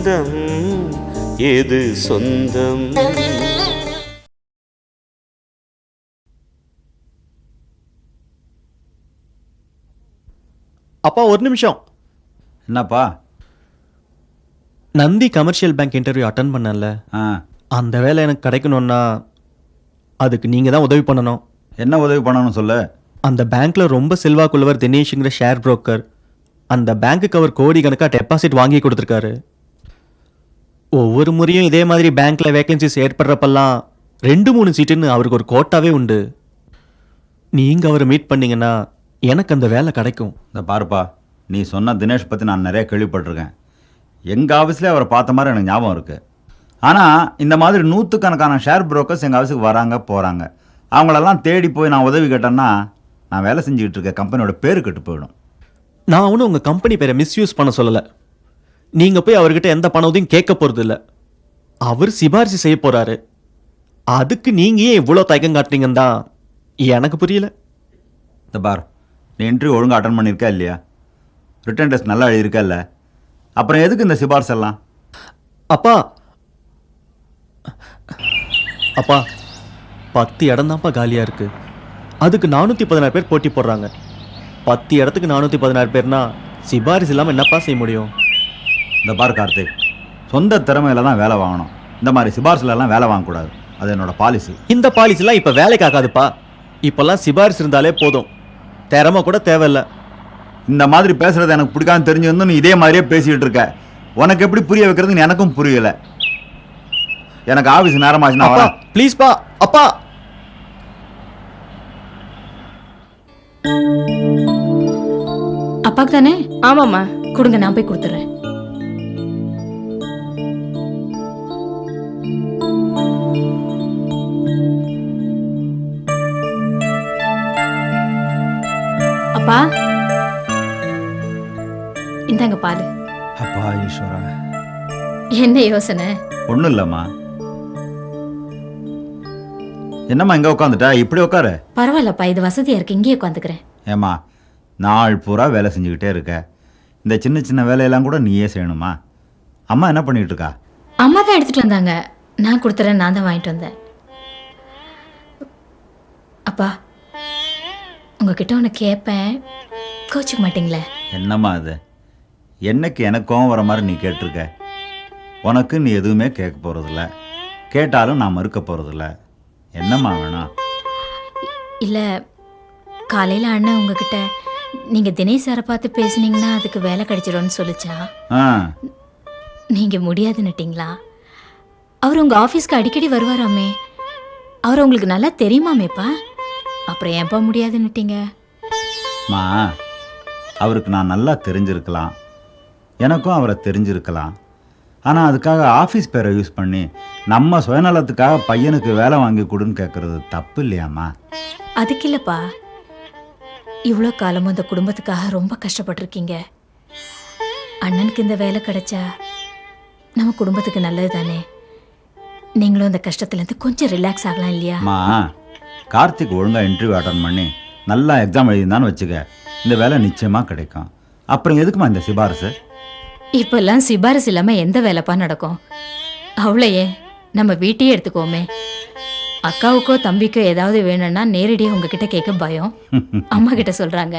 பந்தம் எது சொந்தம்? அப்பா ஒரு நிமிஷம். என்னப்பா? Nandi commercial bank interview attend பண்ணல. ஆ. அந்த வேலை எனக்கு கிடைக்கணும்னா அதுக்கு நீங்கள் தான் உதவி பண்ணணும். என்ன உதவி பண்ணணும்னு சொல்லு. அந்த பேங்க்ல ரொம்ப செல்வாக்குள்ளவர் தினேஷுங்கிற ஷேர் புரோக்கர். அந்த பேங்க்குக்கு அவர் கோடி கணக்காக டெபாசிட் வாங்கி கொடுத்துருக்காரு. ஒவ்வொரு முறையும் இதே மாதிரி பேங்க்ல வேகன்சிஸ் ஏற்படுறப்பெல்லாம் ரெண்டு மூணு சீட்டுன்னு அவருக்கு ஒரு கோட்டாவே உண்டு. நீங்க அவரை மீட் பண்ணீங்கன்னா எனக்கு அந்த வேலை கிடைக்கும். இந்த பாருப்பா நீ சொன்ன தினேஷ் பற்றி நான் நிறைய கேள்விப்பட்டிருக்கேன். எங்கள் ஆஃபீஸ்லேயே அவரை பார்த்த மாதிரி எனக்கு ஞாபகம் இருக்குது ஆனால் இந்த மாதிரி நூற்றுக்கணக்கான ஷேர் புரோக்கர்ஸ் எங்கள் ஆஃபீஸுக்கு வராங்க போகிறாங்க அவங்களெல்லாம் தேடி போய் நான் உதவி கேட்டேன்னா நான் வேலை செஞ்சுக்கிட்டு இருக்க கம்பெனியோட பேர் கெட்டு போயிடும். நான் ஒன்றும் உங்கள் கம்பெனி பேரை மிஸ்யூஸ் பண்ண சொல்லலை. நீங்கள் போய் அவர்கிட்ட எந்த பண உதவியும் கேட்க போகிறது இல்லை அவர் சிபாரிசு செய்ய போகிறாரு அதுக்கு நீங்கள் ஏன் இவ்வளோ தயக்கம் காட்டுறீங்கன்னு தான் எனக்கு புரியல. இந்த பார் நீ இன்டர்வியூ ஒழுங்காக அட்டன் பண்ணியிருக்கா இல்லையா? ரிட்டன் டெஸ்ட் நல்லா எழுதியிருக்கா இல்லை? அப்புறம் எதுக்கு இந்த சிபார்ஸ் எல்லாம்? அப்பா. அப்பா பத்து இடம் தான்ப்பா காலியாக இருக்கு. அதுக்கு நானூற்றி பதினாறு பேர் போட்டி போடுறாங்க. பத்து இடத்துக்கு நானூற்றி பதினாறு பேர்னா சிபாரிசு இல்லாமல் என்னப்பா செய்ய முடியும்? இந்த பார் கார்த்திக் சொந்த திறமையில தான் வேலை வாங்கணும். இந்த மாதிரி சிபார்சுல எல்லாம் வேலை வாங்கக்கூடாது. அது என்னோட பாலிசி இந்த பாலிசிலாம் இப்போ வேலைக்கு ஆகாதுப்பா. இப்போல்லாம் சிபாரிசு இருந்தாலே போதும். திறமை கூட தேவையில்ல. இந்த மாதிரி பேசுறது எனக்கு பிடிக்காம தெரிஞ்சிருந்தும் நீ இதே மாதிரியே பேசிட்டு இருக்க. உனக்கு எப்படி புரிய வைக்கிறதுன்னு எனக்கும் புரியல. எனக்கு ஆபீஸ் நேரமாச்சு நான் அப்பா. ப்ளீஸ்ப்பா அப்பா. அப்பாக்கு தானே? ஆமாம்மா. கொடுங்க நான் போய் கொடுத்துட்றேன். அப்பா. இந்தாங்க பால். அப்பா ஈஸ்வரா. என்ன யோசனை? ஒன்றும் இல்லைம்மா. என்னம்மா இங்கே உட்காந்துட்டா இப்படி உட்காரு பரவாயில்லப்பா இது வசதியா இருக்கு. இங்கேயே உட்காந்துக்கிறேன் ஏம்மா நாள் பூரா வேலை செஞ்சுக்கிட்டே இருக்க. இந்த சின்ன சின்ன வேலையெல்லாம் கூட நீயே செய்யணுமா? அம்மா என்ன பண்ணிட்டு இருக்கா அம்மா தான் எடுத்துட்டு வந்தாங்க. நான் கொடுத்துறேன் நான் தான் வாங்கிட்டு வந்தேன். அப்பா உங்ககிட்ட ஒன்று கேட்பேன் கோச்சிக்க மாட்டீங்களே? என்னம்மா அது? என்னைக்கு எனக்கு கோவம் வர மாதிரி நீ கேட்டிருக்க? உனக்கு நீ எதுவுமே கேட்க போகிறதில்ல கேட்டாலும் நான் மறுக்க போகிறதில்ல என்னம்மா வேணும் இல்லை காலையில் அண்ணன் உங்ககிட்ட நீங்கள் தினேஷ் சாரை பார்த்து பேசுனீங்கன்னா அதுக்கு வேலை கிடைச்சிடும்னு சொல்லிச்சா? ஆ. நீங்கள் முடியாதுன்னுட்டிங்களா? அவர் உங்கள் ஆஃபீஸ்க்கு அடிக்கடி வருவாராமே. அவர் உங்களுக்கு நல்லா தெரியுமாமேப்பா அப்புறம் ஏன்ப்பா முடியாதுன்னுட்டீங்க? மா அவருக்கு நான் நல்லா தெரிஞ்சிருக்கலாம். எனக்கும் அவரை தெரிஞ்சிருக்கலாம். ஆனால் அதுக்காக ஆஃபீஸ் பேரை யூஸ் பண்ணி நம்ம சுயநலத்துக்காக பையனுக்கு வேலை வாங்கி கொடுன்னு கேட்குறது தப்பு இல்லையாம்மா? அதுக்கு இல்லைப்பா. இவ்வளோ காலமும் இந்த குடும்பத்துக்காக ரொம்ப கஷ்டப்பட்டிருக்கீங்க. அண்ணனுக்கு இந்த வேலை கிடைச்சா நம்ம குடும்பத்துக்கு நல்லது தானே நீங்களும் இந்த கஷ்டத்துலேருந்து கொஞ்சம் ரிலாக்ஸ் ஆகலாம் இல்லையா? கார்த்திக் ஒழுங்காக இன்டர்வியூ அட்டன் பண்ணி நல்லா எக்ஸாம் எழுதினான்னு வச்சுக்க இந்த வேலை நிச்சயமாக கிடைக்கும். அப்புறம் எதுக்குமா இந்த சிபாரிசு? இப்பெல்லாம் சிபாரிசு இல்லாமல் எந்த வேலைப்பா நடக்கும்? அவ்வளோயே நம்ம வீட்டையே எடுத்துக்கோமே அக்காவுக்கோ தம்பிக்கோ ஏதாவது வேணும்னா நேரடியாக உங்ககிட்ட கேட்க பயம். அம்மா கிட்ட சொல்றாங்க.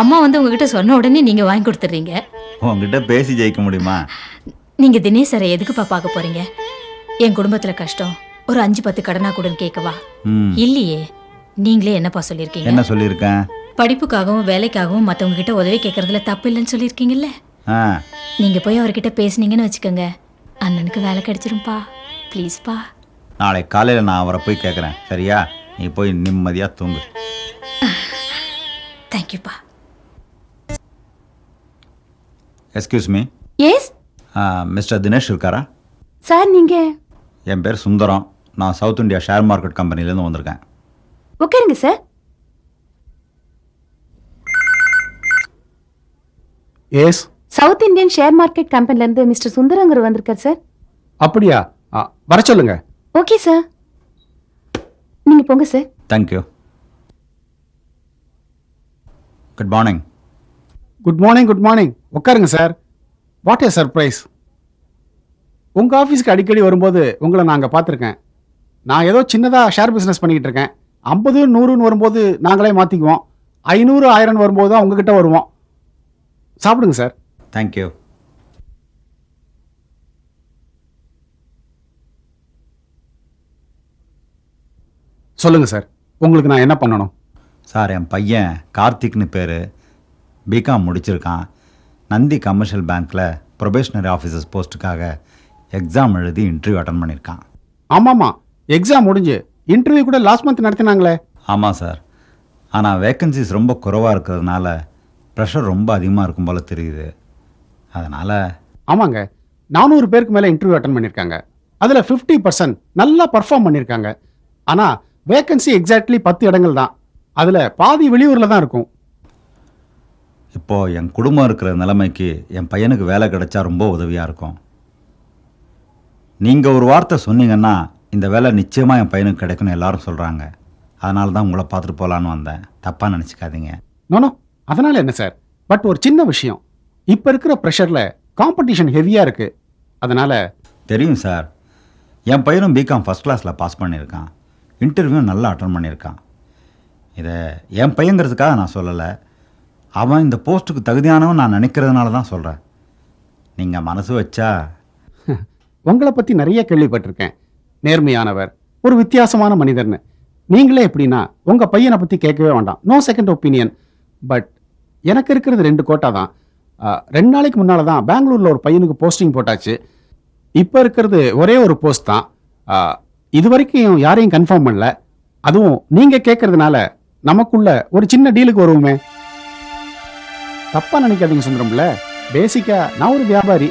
அம்மா வந்து உங்ககிட்ட சொன்ன உடனே நீங்க வாங்கி கொடுத்துறீங்க உங்ககிட்ட பேசி ஜெயிக்க முடியுமா? நீங்க தினேஷ் சாரை எதுக்குப்பா பார்க்க போறீங்க? என் குடும்பத்துல கஷ்டம். ஒரு அஞ்சு பத்து கடனா கூடன்னு கேட்கவா? இல்லையே நீங்களே என்னப்பா சொல்லியிருக்கீங்க? என்ன சொல்லியிருக்கேன்? படிப்புக்காகவும் வேலைக்காகவும் மத்தவங்க கிட்ட உதவி கேட்கறதுல தப்பு இல்லைன்னு சொல்லியிருக்கீங்கல்ல? நீங்க போய் அவர்கிட்ட பேசுனீங்கன்னு வச்சுக்கோங்க. அண்ணனுக்கு வேலை கிடைச்சிரும்பா. ப்ளீஸ்ப்பா. நாளை காலையில் நான் அவரை போய் கேட்குறேன். சரியா? நீ போய் நிம்மதியாக தூங்கு. தேங்க்யூப்பா. Excuse me yes mister Dinesh இருக்காரா? சார் நீங்க? என் பேர் சுந்தரம். நான் சவுத் இந்தியா ஷேர் மார்க்கெட் கம்பெனிலேருந்து வந்திருக்கேன். உட்காருங்க sir yes south Indian share market கம்பெனில இருந்து மிஸ்டர் சுந்தரங்கர் வந்திருக்கார் சார் அப்படியா? ஆ, வர சொல்லுங்க. ஓகே சார் நீங்க போங்க sir thank you good morning good morning good morning உட்காருங்க சார் வாட் ஏ சர்ப்ரைஸ் உங்கள் ஆஃபீஸ்க்கு அடிக்கடி வரும்போது உங்களை நான் அங்கே பார்த்துருக்கேன். நான் ஏதோ சின்னதாக ஷேர் பிஸ்னஸ் பண்ணிக்கிட்டு இருக்கேன். ஐம்பது நூறுன்னு வரும்போது நாங்களே மாற்றிக்குவோம் ஐநூறு ஆயிரம் வரும்போது தான் உங்ககிட்ட வருவோம். சாப்பிடுங்க சார் தேங்க்யூ சொல்லுங்கள் சார் உங்களுக்கு நான் என்ன பண்ணணும்? சார் என் பையன் கார்த்திக்னு பேர். பிகாம் முடிச்சிருக்கான். நந்தி கமர்ஷியல் பேங்க்கில் ப்ரொபேஷனரி ஆஃபீஸர்ஸ் போஸ்ட்டுக்காக எக்ஸாம் எழுதி இன்டர்வியூ அட்டன் பண்ணியிருக்கான் ஆமாம்மா எக்ஸாம் முடிஞ்சு இன்டர்வியூ கூட லாஸ்ட் மந்த் நடத்தினாங்களே. ஆமாம் சார் ஆனால் வேக்கன்சிஸ் ரொம்ப குறைவாக இருக்கிறதுனால ப்ரெஷர் ரொம்ப அதிகமாக இருக்கும் போல் தெரியுது. அதனால் ஆமாங்க. நானூறு பேருக்கு மேலே இன்டர்வியூ அட்டன் பண்ணியிருக்காங்க அதில் ஃபிஃப்டி பர்சன்ட் நல்லா பர்ஃபார்ம் பண்ணியிருக்காங்க ஆனால் வேகன்சி எக்ஸாக்ட்லி பத்து இடங்கள் தான். அதில் பாதி வெளியூரில் தான் இருக்கும். இப்போது என் குடும்பம் இருக்கிற நிலைமைக்கு என் பையனுக்கு வேலை கிடைச்சா ரொம்ப உதவியாக இருக்கும். நீங்கள் ஒரு வார்த்தை சொன்னீங்கன்னா இந்த வேலை நிச்சயமாக என் பையனுக்கு கிடைக்கும்னு எல்லாரும் சொல்கிறாங்க அதனால தான் உங்களை பார்த்துட்டு போகலான்னு வந்தேன். தப்பாக நினச்சிக்காதீங்க. நோனோ அதனால் என்ன சார்? பட் ஒரு சின்ன விஷயம். இப்போ இருக்கிற ப்ரெஷரில் காம்படிஷன் ஹெவியாக இருக்குது அதனால் தெரியும் சார். என் பையனும் பிகாம் ஃபஸ்ட் கிளாஸில் பாஸ் பண்ணியிருக்கான். இன்டர்வியூ நல்லா அட்டன் பண்ணியிருக்கான். இதை என் பையங்கிறதுக்காக நான் சொல்லலை. அவன் இந்த போஸ்ட்டுக்கு தகுதியானவன் நான் நினைக்கிறதுனால தான் சொல்கிறேன் நீங்கள் மனசு வச்சா உங்களை பற்றி நிறைய கேள்விப்பட்டிருக்கேன். நேர்மையானவர் ஒரு வித்தியாசமான மனிதர்னு. நீங்களே எப்படின்னா உங்கள் பையனை பற்றி கேட்கவே வேண்டாம். நோ செகண்ட் ஒப்பீனியன் பட் எனக்கு இருக்கிறது ரெண்டு கோட்டா தான். ரெண்டு நாளைக்கு முன்னால் தான் பெங்களூரில் ஒரு பையனுக்கு போஸ்டிங் போட்டாச்சு. இப்போ இருக்கிறது ஒரே ஒரு போஸ்ட் தான். இது வரைக்கும் யாரையும் கன்ஃபார்ம் பண்ணல. அதுவும் நீங்கள் கேட்கறதுனால நமக்குள்ள ஒரு சின்ன டீலுக்கு வருவோமே. தப்பாக நினைக்காதீங்க சுந்தரம்ல. பேசிக்காக நான் ஒரு வியாபாரி.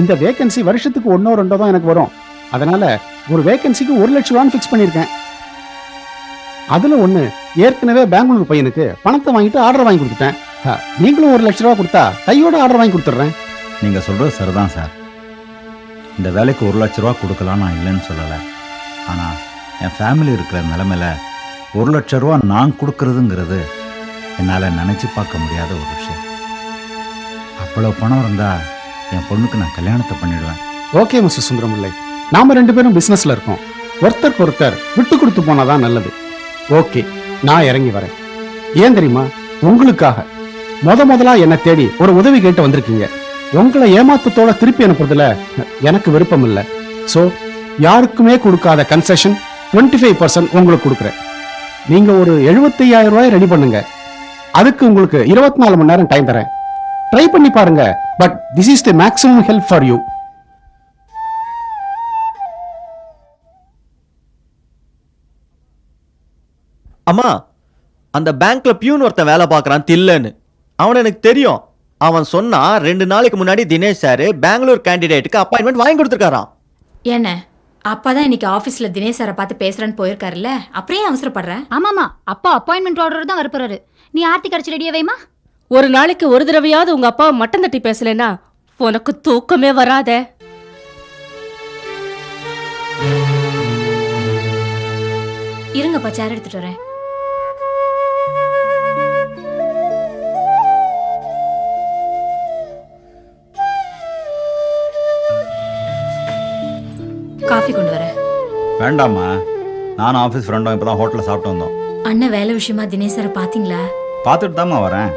இந்த வேக்கன்சி வருஷத்துக்கு ஒன்றோ ரெண்டோ தான் எனக்கு வரும். அதனால ஒரு வேகன்சிக்கு ஒரு லட்ச ரூபான்னு ஃபிக்ஸ் பண்ணியிருக்கேன். அதுல ஒண்ணு ஏற்கனவே பெங்களூர் பையனுக்கு பணத்தை வாங்கிட்டு ஆர்டர் வாங்கி கொடுத்துட்டேன். நீங்களும் ஒரு லட்ச ரூபா கொடுத்தா கையோட ஆர்டர் வாங்கி கொடுத்துட்றேன். நீங்கள் சொல்கிறது சரிதான் சார். இந்த வேலைக்கு ஒரு லட்ச ரூபா கொடுக்கலாம் நான் இல்லைன்னு சொல்லலை. ஆனால் என் ஃபேமிலி இருக்கிற நிலமையில ஒரு லட்ச ரூபா நான் கொடுக்கறதுங்கிறது என்னால் நினச்சி பார்க்க முடியாத ஒரு விஷயம். அவ்வளோ பணம் இருந்தால் என் பொண்ணுக்கு நான் கல்யாணத்தை பண்ணிடுவேன். ஓகே மிஸ்டர் சுந்தரமுல்லை. நாம ரெண்டு பேரும் பிசினஸ்ல இருக்கோம். ஒருத்தருக்கு ஒருத்தர் விட்டு கொடுத்து போனாதான் நல்லது. ஓகே நான் இறங்கி வரேன். ஏன் தெரியுமா? உங்களுக்காக. முத முதலா என்னை தேடி ஒரு உதவி கேட்டு வந்திருக்கீங்க. உங்களை ஏமாத்தத்தோட திருப்பி அனுப்புறதுல எனக்கு விருப்பம் இல்லை. ஸோ யாருக்குமே கொடுக்காத கன்செஷன் டுவெண்ட்டி ஃபைவ் பர்சன்ட் உங்களுக்கு கொடுக்குறேன். நீங்க ஒரு 75000 ரூபாய் ரெடி பண்ணுங்க. அதுக்கு உங்களுக்கு இருபத்தி நாலு மணி நேரம் டைம் தரேன். ட்ரை பண்ணி பாருங்க. But this is the maximum help for you அம்மா அந்த பேங்க்ல பியூன் ஒருத்தன் வேலை பார்க்கறான் தில்லன்னு. அவன் எனக்கு தெரியும். அவன் சொன்னா ரெண்டு நாளைக்கு முன்னாடி தினேஷ் சார் பெங்களூர் கேண்டிடேட்டுக்கு அப்பாயின்மெண்ட் வாங்கி கொடுத்துருக்காராம். என்ன? அப்பதான் இன்னைக்கு ஆபீஸ்ல தினேஷ் சாரை பார்த்து பேசுறேன்னு போயிருக்காருல்ல? அப்புறம் ஏன் அவசரப்படுற? ஆமாமா அப்பா அப்பாயின்மெண்ட் ஆர்டர் தான் வரப்போறாரு. நீ ஆர்த்தி கடிச்சு ரெடியா வைமா ஒரு நாளைக்கு ஒரு தடவையாவது உங்க அப்பா மட்டம் தட்டி பேசலைன்னா உனக்கு தூக்கமே வராதே. இருங்கப்பா சேர் எடுத்துட்டு வரேன். காஃபி கொண்டு வரேன். வேண்டாம்மா. நானும் ஆஃபீஸ் ஃப்ரெண்டும் இப்போ தான் ஹோட்டலில் சாப்பிட்டு வந்தோம். அண்ணன் வேலை விஷயமா தினேஷ் சாரை பாத்தீங்களா? பார்த்துட்டு தாம்மா வரேன்.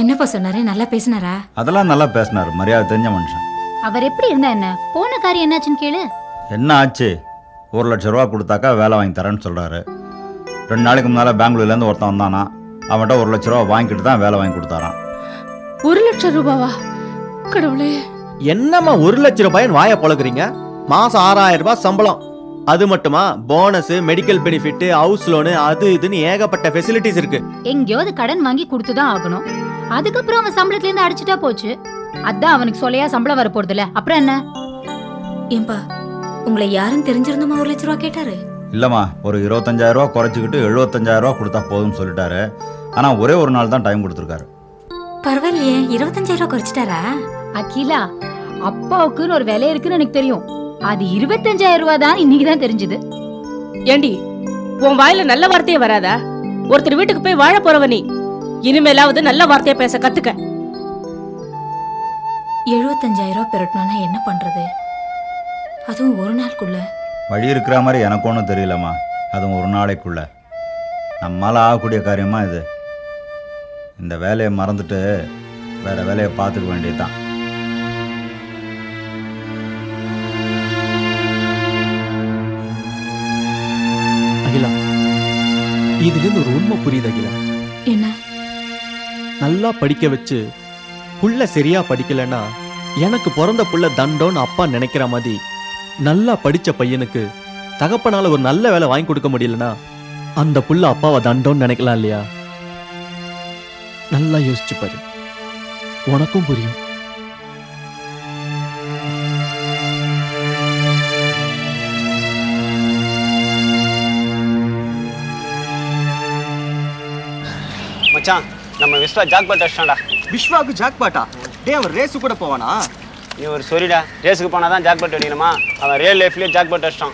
என்னப்பா சொன்னாரு? நல்லா பேசினாரா? அதெல்லாம் நல்லா பேசினார். மரியாதை தெரிஞ்ச மனுஷன். அவர் எப்படி இருந்தா என்ன? போன காரியம் என்னாச்சுன்னு கேளு. என்ன ஆச்சு? ஒரு லட்ச ரூபா கொடுத்தாக்கா வேலை வாங்கி தரேன்னு சொல்கிறாரு ரெண்டு நாளைக்கு முன்னால் பெங்களூர்லேருந்து ஒருத்தன் வந்தானா? அவன்கிட்ட ஒரு லட்ச ரூபா வாங்கிட்டு தான் வேலை வாங்கி கொடுத்தாரான் ஒரு லட்சம் ரூபாவா? கடவுளே. என்னம்மா ஒரு லட்ச ரூபாயின் வாயை பழகுறீங்க மாசம் ஆறாயிரம் ரூபாய் சம்பளம். அது மட்டுமா? Bonus medical benefit house loan அது இதுன்னு ஏகப்பட்ட ஃபெசிலிட்டிஸ் இருக்கு. எங்கேயாவது கடன் வாங்கி கொடுத்துதான் ஆகணும். அதுக்கப்புறம் அவன் சம்பளத்துல இருந்து அடிச்சுட்டா போச்சு. அதான் அவனுக்கு சொல்லையா சம்பளம் வர போறதுல அப்புறம் என்ன? ஏன்பா உங்களை யாரும் தெரிஞ்சிருந்தோமா ஒரு லட்ச ரூபா கேட்டாரு? இல்லைம்மா ஒரு இருபத்தஞ்சாயிரம் ரூபா குறைச்சிக்கிட்டு எழுபத்தஞ்சாயிரம் ரூபா கொடுத்தா போதும்னு சொல்லிட்டாரு. ஆனால் ஒரே ஒரு நாள் தான் டைம் கொடுத்துருக்காரு. பரவாயில்லையே இருபத்தஞ்சாயிரம் ரூபா குறைச்சிட்டாரா? அகிலா அப்பாவுக்குன்னு ஒரு விலை இருக்குன்னு எனக்கு தெரியும். அது இருபத்தஞ்சாயிரம் ரூபாய் தான் இன்னைக்கு தான் தெரிஞ்சது. ஏண்டி உன் வாயில நல்ல வார்த்தையே வராதா? ஒருத்தர் வீட்டுக்கு போய் வாழ போறவ நீ. இனிமேலாவது நல்ல வார்த்தையை பேச கத்துக்க. எழுபத்தஞ்சாயிரம் ரூபா பெறட்டணும்னா என்ன பண்றது? அதுவும் ஒரு நாளுக்குள்ள. வழி இருக்கிற மாதிரி எனக்கு ஒன்றும் தெரியலம்மா. அதுவும் ஒரு நாளைக்குள்ள. நம்மளால் ஆகக்கூடிய காரியமா இது. இந்த வேலையை மறந்துட்டு வேற வேலையை பார்த்துக்க வேண்டியதுதான். இதுலேருந்து ஒரு உண்மை புரியுது அகிலா என்ன? நல்லா படிக்க வச்சு புள்ள சரியா படிக்கலைன்னா எனக்கு பிறந்த புள்ள தண்டோன்னு அப்பா நினைக்கிற மாதிரி நல்லா படிச்ச பையனுக்கு தகப்பனால ஒரு நல்ல வேலை வாங்கி கொடுக்க முடியலனா அந்த புள்ள அப்பாவை தண்டோன்னு நினைக்கலாம் இல்லையா? நல்லா யோசிச்சு பாரு. உனக்கும் புரியும். மச்சான் நம்ம விஸ்வா ஜாக்பாட் அடிச்சிட்டான்டா. விஸ்வாவுக்கு ஜாக் பாட்டா டே அவன் ரேஸு கூட போவானா? நீ ஒரு சொரிடா ரேஸுக்கு போனால் தான் ஜாக்பாட் அடிக்கணுமா? அவன் ரியல் லைஃப்லேயே ஜாக்பாட் அடிச்சிட்டான்.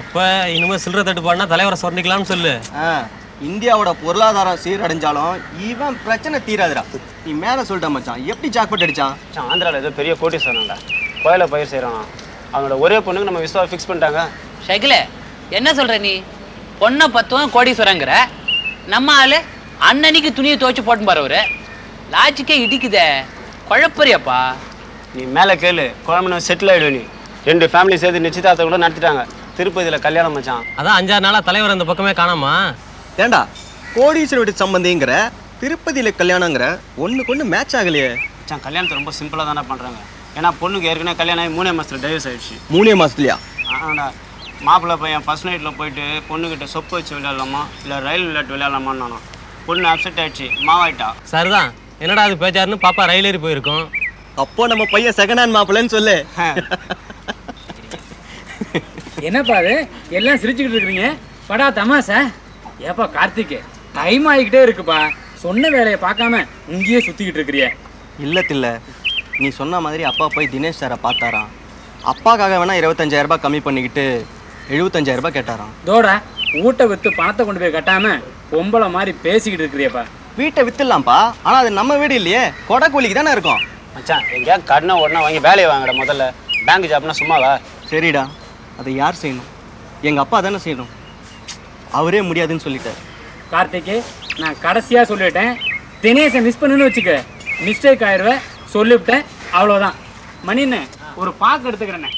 அப்ப இனிமே சில்லறை தட்டு பாடினா தலைவரை சொன்னிக்கலாம்னு சொல்லு. ஆ, இந்தியாவோட பொருளாதாரம் சீரடைஞ்சாலும் இவன் பிரச்சனை தீராதுடா. நீ மேலே சொல்லிட்ட மச்சான். எப்படி ஜாக் பாட் அடிச்சான்? மச்சான் ஆந்திராவில் ஏதோ பெரிய கோட்டீஸ்வரன்டா கோயில பயிர் செய்கிறான் அவனோட ஒரே பொண்ணுக்கு நம்ம விஸ்வா ஃபிக்ஸ் பண்ணிட்டாங்க. ஷகில என்ன சொல்ற நீ? பொண்ணை பத்துவம் கோடீஸ்வரங்கிற. நம்ம ஆளு அன்னன்னைக்கு துணியை துவைச்சு போட்டு பாருவரு லாஜிக்கே இடிக்குதே. குழப்பறியப்பா. நீ மேலே கேளு. குழம்பு செட்டில் ஆகிடுவ நீ. ரெண்டு ஃபேமிலி சேர்த்து நிச்சயதார்த்தம் கூட நடத்திட்டாங்க. திருப்பதியில் கல்யாணம் மச்சான். அதான் அஞ்சாறு நாளா தலைவர் அந்த பக்கமே காணாமா. ஏண்டா? கோடீஸ்வரர் வீட்டு சம்பந்திங்கிற திருப்பதியில் கல்யாணங்கிற ஒன்றுக்கு ஒன்று மேட்ச் ஆகலையே. மச்சான் கல்யாணத்தை ரொம்ப சிம்பிளாக தானே பண்ணுறாங்க ஏன்னா பொண்ணுக்கு ஏற்கனவே கல்யாணம் ஆகி மூணே மாதத்தில் டைவர்ஸ் ஆயிடுச்சு. மூணே மாசத்துலயா? ஆனாடா மாப்பிள்ளை பையன் ஃபர்ஸ்ட் நைட்டில் போயிட்டு பொண்ணுக்கிட்ட சொப்பு வச்சு விளையாடலாமா? இல்லை ரயில் விளையாட்டு விளையாடலாமான்னு நானும். பொண்ணு அப்செட் ஆயிடுச்சு. மாவாயிட்டா. சரிதான். என்னடா அது பேச்சாருன்னு பாப்பா ரயில் ஏறி போயிருக்கோம். அப்போ நம்ம பையன் செகண்ட் ஹேண்ட் மாப்பிள்ளைன்னு சொல்லு. என்னப்பா அது? எல்லாம் சிரிச்சுக்கிட்டு இருக்கிறீங்க. படா தமாசா ஏப்பா கார்த்திக் டைம் ஆகிக்கிட்டே இருக்குப்பா. சொன்ன வேலையை பார்க்காம இங்கேயே சுத்திக்கிட்டு இருக்கிறிய. இல்லை தில்ல. நீ சொன்ன மாதிரி அப்பா போய் தினேஷ் சாரை பார்த்தாராம். அப்பாக்காக வேணா இருபத்தஞ்சாயிரம் ரூபாய் கம்மி பண்ணிக்கிட்டு எழுபத்தஞ்சாயிரம் ரூபாய் கேட்டாராம். தோடா ஊட்ட வித்து பணத்தை கொண்டு போய் கட்டாம பொம்பளை மாதிரி பேசிக்கிட்டு இருக்கிறியப்பா. வீட்டை வித்துடலாம்ப்பா. ஆனால் அது நம்ம வீடு இல்லையே. கொடக்கூலிக்கு தானே இருக்கும். மச்சான் எங்கேயாவது கடனை உடனே வாங்கி வேலையை வாங்கடா முதல்ல. பேங்க் ஜாப்னா சும்மாவா? சரிடா. அதை யார் செய்யணும்? எங்கள் அப்பா தானே செய்யணும். அவரே முடியாதுன்னு சொல்லிட்டார். கார்த்திக் நான் கடைசியா சொல்லிட்டேன். தினேஷை மிஸ் பண்ணுன்னு வச்சுக்க. மிஸ்டேக் ஆயிடுவ சொல்லிவிட்டேன். அவ்வளோதான் மணிண்ணே ஒரு பாக்கு எடுத்துக்கிறேண்ணே.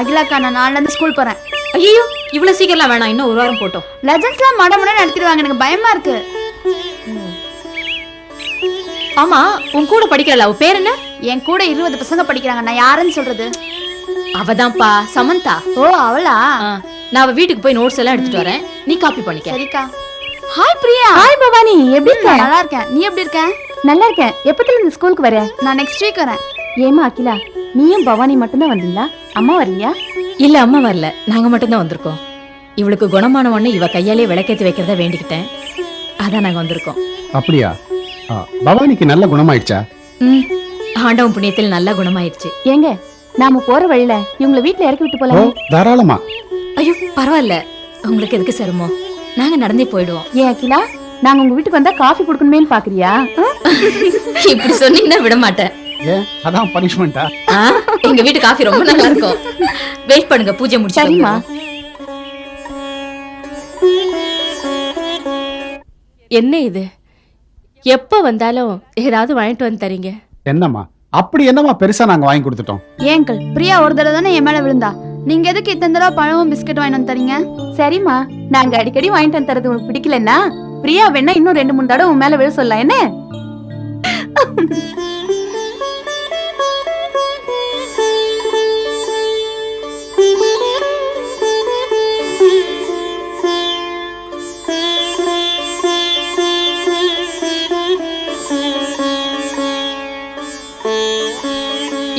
அகிலாக்கா நான் நாளைல இருந்து ஸ்கூல் போறேன். ஐயோ இவ்வளவு சீக்கிரம்லாம் வேணாம். இன்னும் ஒரு வாரம் போட்டோம். லெஜண்ட்ஸ்லாம் மடமுட நடத்திடுவாங்க எனக்கு பயமா இருக்கு. ஆமா உன் கூட படிக்கிறல அவ பேர் என்ன? என் கூட இருபது பசங்க படிக்கிறாங்க நான் யாருன்னு சொல்றது? அவதான்ப்பா சமந்தா. ஓ அவளா? நான் அவ வீட்டுக்கு போய் நோட்ஸ் எல்லாம் எடுத்துட்டு வரேன். நீ காப்பி பண்ணிக்க. சரிக்கா. ஹாய் பிரியா. ஹாய் பவானி. எப்படி இருக்க? நல்லா இருக்கேன். நீ எப்படி இருக்க? நல்லா இருக்கேன். எப்பத்துல இந்த ஸ்கூலுக்கு வர? நான் நெக்ஸ்ட் வீக் வரேன். ஏமா அகிலா நீயும் பவானி மட்டும் தான் வந்தீங்களா? அம்மா வரலையா இல்ல அம்மா வரல. நாங்க மட்டும் தான் வந்திருக்கோம். இவளுக்கு குணமான உடனே இவ கையாலே விளக்கேத்தி வைக்கிறத வேண்டிக்கிட்டேன். அதான் நாங்க வந்திருக்கோம். அப்படியா? ஆ, பவானிக்கு நல்ல குணமாயிடுச்சா? ம் ஆண்டவன் புண்ணியத்தில் நல்ல குணமாயிருச்சு ஏங்க நாம போற வழியில இவங்கள வீட்ல இறக்கி விட்டு ஓ போலாம் தாராளமா. ஐயோ பரவாயில்ல. உங்களுக்கு எதுக்கு சிரமம்? நாங்க நடந்தே போயிடுவோம். ஏன் அகிலா? நாங்க உங்க வீட்டுக்கு வந்தா காஃபி குடுக்கணுமேன்னு பாக்குறியா? இப்படி சொன்னீங்கன்னா விட மாட்டேன். ஏன் அதான் பனிஷ்மெண்ட்டா ஆ, எங்க வீட்டு காஃபி ரொம்ப நல்லா இருக்கும். வெயிட் பண்ணுங்க பூஜை முடிச்சு சரிம்மா. என்ன இது? எப்ப வந்தாலும் ஏதாவது வாங்கிட்டு வந்து தரீங்க? என்னம்மா? அப்படி என்னம்மா பெருசா நாங்க வாங்கி கொடுத்துட்டோம்? ஏங்கள் பிரியா ஒரு தடவை தானே என் மேல விழுந்தா? நீங்க எதுக்கு இத்தனை தடவை பழமும் பிஸ்கட் வாங்கிட்டு வந்து தரீங்க? சரிம்மா நாங்க அடிக்கடி வாங்கிட்டு வந்து தரது உனக்கு பிடிக்கலன்னா பிரியா வேணா இன்னும் ரெண்டு மூணு தடவை உன் மேல விழ சொல்லலாம் என்ன?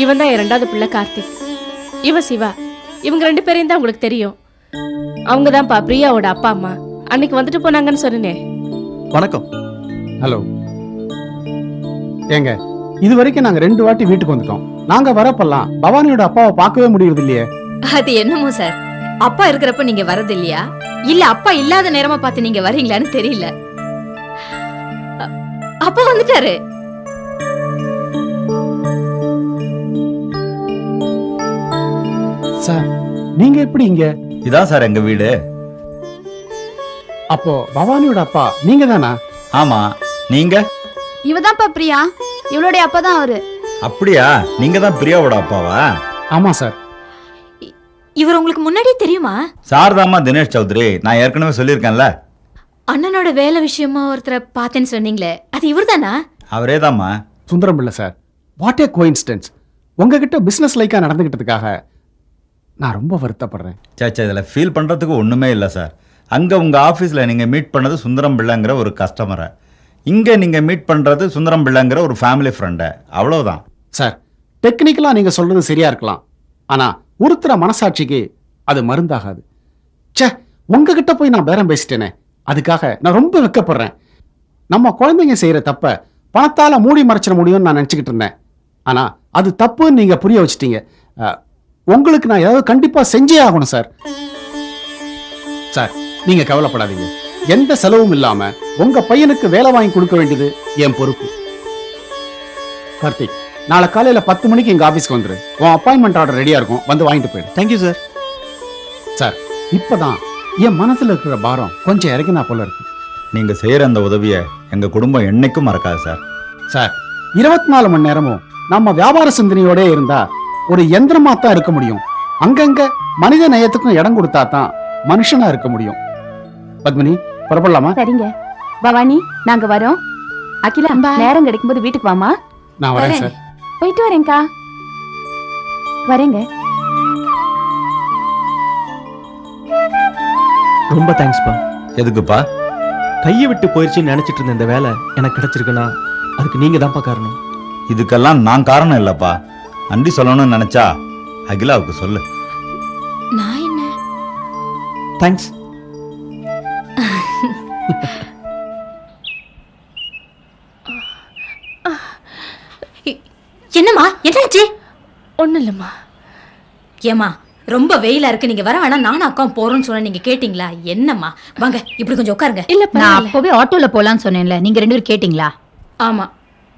இவன் தான் என் ரெண்டாவது பிள்ளை கார்த்திக். இவ சிவா. இவங்க ரெண்டு பேரையும் தான் உங்களுக்கு தெரியும். அவங்க தான்ப்பா பிரியாவோட அப்பா அம்மா. அன்னைக்கு வந்துட்டு போனாங்கன்னு சொன்னேனே. வணக்கம். ஹலோ ஏங்க இது வரைக்கும் நாங்க ரெண்டு வாட்டி வீட்டுக்கு வந்துட்டோம். நாங்க வரப்பெல்லாம் பவானியோட அப்பாவை பார்க்கவே முடியறது இல்லையே அது என்னமோ சார்? அப்பா இருக்கிறப்ப நீங்க வரது இல்லையா இல்ல அப்பா இல்லாத நேரமா பார்த்து நீங்க வரீங்களான்னு தெரியல. அப்பா வந்துட்டாரு. சார் நீங்க எப்படி இங்க? இதான் சார் எங்க வீடு. அப்போ பவானியோட அப்பா நீங்க தானா? ஆமா நீங்க? இவதான்ப்பா பிரியா. இவளுடைய அப்பா தான் அவரு. அப்படியா? நீங்க தான் பிரியாவோட அப்பாவா? ஆமா சார். இவர் உங்களுக்கு முன்னாடியே தெரியுமா? சாரதாமா தினேஷ் சௌத்ரி நான் ஏற்கனவே சொல்லியிருக்கேன்ல. அண்ணனோட வேலை விஷயமா ஒருத்தரை பார்த்தேன்னு சொன்னீங்களே அது இவர்தானா அவரே தாம்மா. சுந்தரம் பிள்ளை சார். வாட் ஏ கோயின்ஸ்டன்ஸ் உங்ககிட்ட பிசினஸ் லைக்கா நடந்துகிட்டதுக்காக நான் ரொம்ப வருத்தப்படுறேன். சேச்சா இதில் ஃபீல் பண்ணுறதுக்கு ஒன்றுமே இல்லை சார் அங்கே உங்கள் ஆஃபீஸில் நீங்கள் மீட் பண்ணது சுந்தரம் பிள்ளைங்கிற ஒரு கஸ்டமரை இங்கே நீங்கள் மீட் பண்ணுறது சுந்தரம் பிள்ளைங்கிற ஒரு ஃபேமிலி ஃப்ரெண்டை அவ்வளவுதான். சார் டெக்னிக்கலா நீங்க சொல்றது சரியா இருக்கலாம். ஆனா ஒருத்தர மனசாட்சிக்கு அது மருந்தாகாது. ச்சே உங்ககிட்ட போய் நான் பேரம் பேசிட்டேனே. அதுக்காக நான் ரொம்ப வெக்கப்படுறேன். நம்ம குழந்தைங்க செய்யற தப்ப பணத்தால மூடி மறைச்சிட முடியும்னு நான் நினச்சிக்கிட்டு இருந்தேன். ஆனா அது தப்புன்னு நீங்க புரிய வச்சிட்டீங்க. உங்களுக்கு நான் ஏதாவது கண்டிப்பா செஞ்சே ஆகணும் சார். சார் நீங்க கவலைப்படாதீங்க. எந்த செலவும் இல்லாம உங்க பையனுக்கு வேலை வாங்கி கொடுக்க வேண்டியது என் பொறுப்பு. கார்த்திக் நாளை காலையில பத்து மணிக்கு எங்க ஆபீஸ்க்கு வந்துரு. உன் அப்பாயின்மெண்ட் ஆர்டர் ரெடியா இருக்கும். வந்து வாங்கிட்டு போயிடு. தேங்க்யூ சார் சார் இப்பதான் என் மனசுல இருக்கிற பாரம் கொஞ்சம் இறங்கினா போல இருக்கு. நீங்கள் செய்கிற அந்த உதவியை எங்கள் குடும்பம் என்னைக்கும் மறக்காது சார். சார் இருபத்தி நாலு மணி நேரமும் நம்ம வியாபார சிந்தனையோட இருந்தா ஒரு எந்திரமா தான் இருக்க முடியும். அங்கங்க மனித நேயத்துக்கும் இடம் கொடுத்தா தான் மனுஷனா இருக்க முடியும். பத்மினி புறப்படலாமா? சரிங்க. பவானி நாங்க வரோம். அகிலா நேரம் கிடைக்கும்போது வீட்டுக்கு வாமா நான் வரேன் சார். போயிட்டு வரேன்க்கா. வரேங்க. ரொம்ப தேங்க்ஸ்ப்பா. எதுக்குப்பா? கையை விட்டு போயிடுச்சுன்னு நினைச்சிட்டு இருந்த இந்த வேலை எனக்கு கிடைச்சிருக்குன்னா அதுக்கு நீங்க தான்ப்பா காரணம். இதுக்கெல்லாம் நான் காரணம் இல்லைப்பா. நன்றி சொல்லணும்னு நினச்சா அகிலாவுக்கு சொல்லு. நான் என்ன? தேங்க்ஸ் என்னம்மா? என்னாச்சு? ஒன்றும் இல்லைம்மா ஏமா ரொம்ப வெயிலா இருக்கு. நீங்க வர வேணாம். நானும் அக்காவும் போறோம்னு சொன்ன நீங்க கேட்டீங்களா? என்னம்மா? வாங்க இப்படி கொஞ்சம் உட்காருங்க. இல்லை நான் அப்போவே ஆட்டோல போலான்னு சொன்னேன்ல. நீங்க ரெண்டு பேரும் கேட்டிங்களா? ஆமா.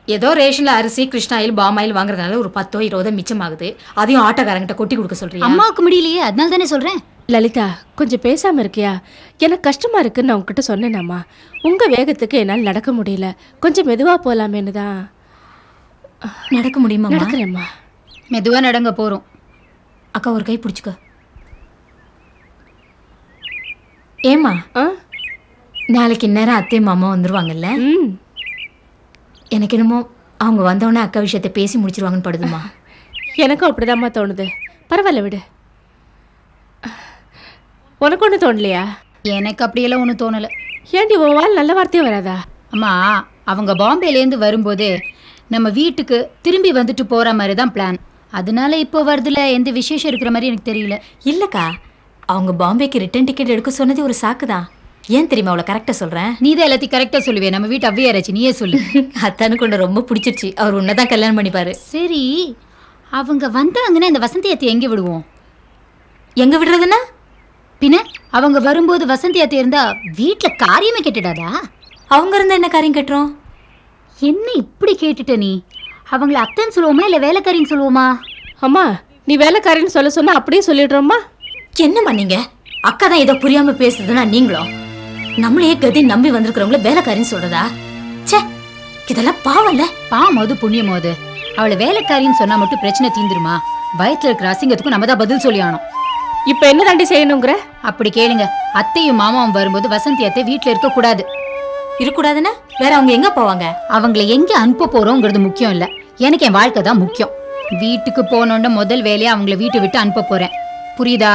ஏதோ ரேஷன்ல அரிசி கிருஷ்ணா ஆயில் பாம் ஆயில் வாங்குறதுனால ஒரு பத்தோ இருபதோ மிச்சமாகுது. அதையும் ஆட்டோக்காரங்கிட்ட கொட்டி கொடுக்க சொல்றியா? அம்மாவுக்கு முடியலையே அதனால தானே சொல்றேன். லலிதா கொஞ்சம் பேசாம இருக்கியா? எனக்கு கஷ்டமா இருக்குன்னு நான் உங்ககிட்ட சொன்னேனாம்மா. உங்க வேகத்துக்கு என்னால் நடக்க முடியல. கொஞ்சம் மெதுவா போலாமேன்னு தான். நடக்க முடியுமா நடக்கிறேம்மா. மெதுவா நடங்க போறோம். அக்கா ஒரு கை பிடிச்சுக்க. ஏமா ஆ? நாளைக்கு இந்நேரம் அத்தை மாமா வந்துருவாங்கல்ல? ம். எனக்கு என்னமோ அவங்க வந்தோடனே அக்கா விஷயத்தை பேசி முடிச்சிருவாங்கன்னு படுதுமா. எனக்கும் அப்படிதாம்மா தோணுது. பரவாயில்ல விடு. உனக்கு ஒன்றும் தோணலையா? எனக்கு அப்படியெல்லாம் ஒன்றும் தோணல. ஏன்டி உன் வாழ் நல்ல வார்த்தையே வராதா? அம்மா அவங்க பாம்பேலேருந்து வரும்போது நம்ம வீட்டுக்கு திரும்பி வந்துட்டு போற மாதிரி தான் பிளான் அதனால இப்போ வருதுல எந்த விசேஷம் இருக்கிற மாதிரி எனக்கு தெரியல. இல்லக்கா அவங்க பாம்பேக்கு ரிட்டர்ன் டிக்கெட் எடுக்க சொன்னது ஒரு சாக்கு தான் ஏன் தெரியுமா அவளை கரெக்டாக சொல்கிறேன் நீ தான் எல்லாத்தையும் கரெக்டா சொல்லுவே நம்ம வீட்டு அவ்வையாராச்சு நீயே சொல்லு. அத்தானுக்கு உன்னை ரொம்ப பிடிச்சிருச்சு. அவர் உன்னை தான் கல்யாணம் பண்ணிப்பாரு. சரி அவங்க வந்தாங்கன்னா இந்த வசந்தி அத்தை எங்கே விடுவோம்? எங்க விடுறதுன்னா? பின்ன அவங்க வரும்போது வசந்தி அத்தை இருந்தா வீட்ல காரியமே கெட்டுடாதா? அவங்க இருந்தா என்ன காரியம் கட்டுறோம் என்ன இப்படி கேட்டுட்ட நீ? அவங்கள அத்தைன்னு சொல்லுவோமா இல்ல வேலைக்காரின்னு சொல்லுவோமா? அம்மா நீ வேலைக்காரன்னு சொல்ல சொன்னா அப்படியே சொல்லிடுறோம்மா. என்னம்மா நீங்க? அக்கா தான் ஏதோ புரியாம பேசுறதுன்னா நீங்களும் நம்மளையே கதி நம்பி வந்திருக்கிறவங்கள வேலைக்காரின்னு சொல்றதா? ச்சே இதெல்லாம் பாவம்ல பாவமாவது புண்ணியமாவது அவளை வேலைக்காரின்னு சொன்னா மட்டும் பிரச்சனை தீந்துருமா? வயத்துல இருக்கிற அசிங்கத்துக்கும் நம்ம தான் பதில் சொல்லி ஆனோம் இப்போ என்ன தாண்டி செய்யணுங்கிற? அப்படி கேளுங்க. அத்தையும் மாமாவும் வரும்போது வசந்தி அத்தை வீட்ல இருக்க கூடாது. இருக்கக்கூடாதுன்னா வேற அவங்க எங்க போவாங்க? அவங்கள எங்க அனுப்ப போறோங்கிறது முக்கியம் இல்ல. எனக்கு என் வாழ்க்கை தான் முக்கியம். வீட்டுக்கு போனோன்னு முதல் வேலையா அவங்கள வீட்டை விட்டு அனுப்ப போறேன். புரியுதா?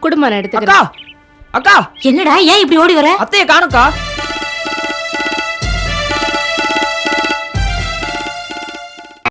குடும்பம் எடுத்துக்கிறேன். அக்கா! அக்கா! என்னடா ஏன் இப்படி ஓடி வர? அத்தைய காணுக்கா?